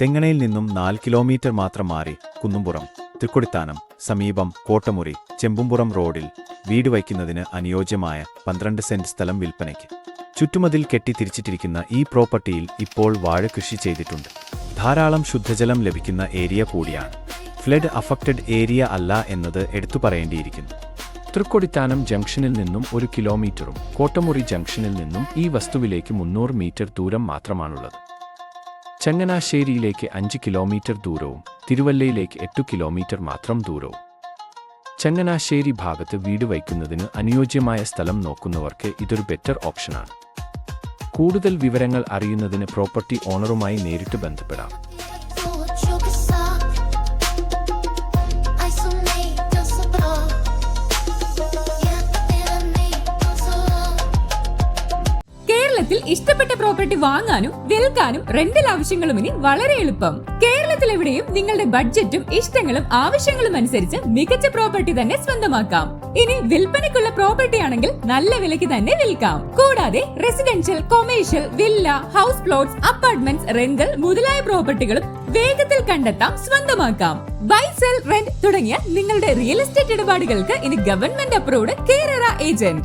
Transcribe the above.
തെങ്ങണയിൽ നിന്നും നാല് കിലോമീറ്റർ മാത്രം മാറി കുന്നുംപുറം തൃക്കൊടിത്താനം സമീപം കോട്ടമുറി ചെമ്പുംപുറം റോഡിൽ വീട് വയ്ക്കുന്നതിന് അനുയോജ്യമായ പന്ത്രണ്ട് സെന്റ് സ്ഥലം വിൽപ്പനയ്ക്ക്. ചുറ്റുമതിൽ കെട്ടിത്തിരിച്ചിട്ടിരിക്കുന്ന ഈ പ്രോപ്പർട്ടിയിൽ ഇപ്പോൾ വാഴ കൃഷി ചെയ്തിട്ടുണ്ട്. ധാരാളം ശുദ്ധജലം ലഭിക്കുന്ന ഏരിയ കൂടിയാണ്. ഫ്ലഡ് അഫക്റ്റഡ് ഏരിയ അല്ല എന്നത് എടുത്തു പറയേണ്ടിയിരിക്കുന്നു. തൃക്കൊടിത്താനം ജംഗ്ഷനിൽ നിന്നും ഒരു കിലോമീറ്ററും കോട്ടമുറി ജംഗ്ഷനിൽ നിന്നും ഈ വസ്തുവിലേക്ക് മുന്നൂറ് മീറ്റർ ദൂരം മാത്രമാണുള്ളത്. ചങ്ങനാശ്ശേരിയിലേക്ക് അഞ്ച് കിലോമീറ്റർ ദൂരവും തിരുവല്ലയിലേക്ക് എട്ടു കിലോമീറ്റർ മാത്രം ദൂരവും. ചങ്ങനാശ്ശേരി ഭാഗത്ത് വീട് വയ്ക്കുന്നതിന് അനുയോജ്യമായ സ്ഥലം നോക്കുന്നവർക്ക് ഇതൊരു ബെറ്റർ ഓപ്ഷനാണ്. കൂടുതൽ വിവരങ്ങൾ അറിയുന്നതിന് പ്രോപ്പർട്ടി ഓണറുമായി നേരിട്ട് ബന്ധപ്പെടാം. കേരളത്തിൽ ഇഷ്ടപ്പെട്ട പ്രോപ്പർട്ടി വാങ്ങാനും വിൽക്കാനും റെന്റൽ ആവശ്യങ്ങളും ഇനി വളരെ എളുപ്പം. കേരളത്തിൽ എവിടെയും നിങ്ങളുടെ ബഡ്ജറ്റും ഇഷ്ടങ്ങളും ആവശ്യങ്ങളും അനുസരിച്ച് മികച്ച പ്രോപ്പർട്ടി തന്നെ സ്വന്തമാക്കാം. ഇനി വിൽപ്പനയ്ക്കുള്ള പ്രോപ്പർട്ടി ആണെങ്കിൽ നല്ല വിലയ്ക്ക് തന്നെ വിൽക്കാം. കൂടാതെ residential commercial villa house plots apartments rental മുതലായ പ്രോപ്പർട്ടികളും വേഗത്തിൽ കണ്ടെത്താം സ്വന്തമാക്കാം. ബൈ സെൽ റെന്റ് തുടങ്ങിയ നിങ്ങളുടെ റിയൽ എസ്റ്റേറ്റ് ഇടപാടുകൾക്ക് ഇനി ഗവൺമെന്റ് അപ്രൂവ്ഡ് കേരള ഏജന്റ്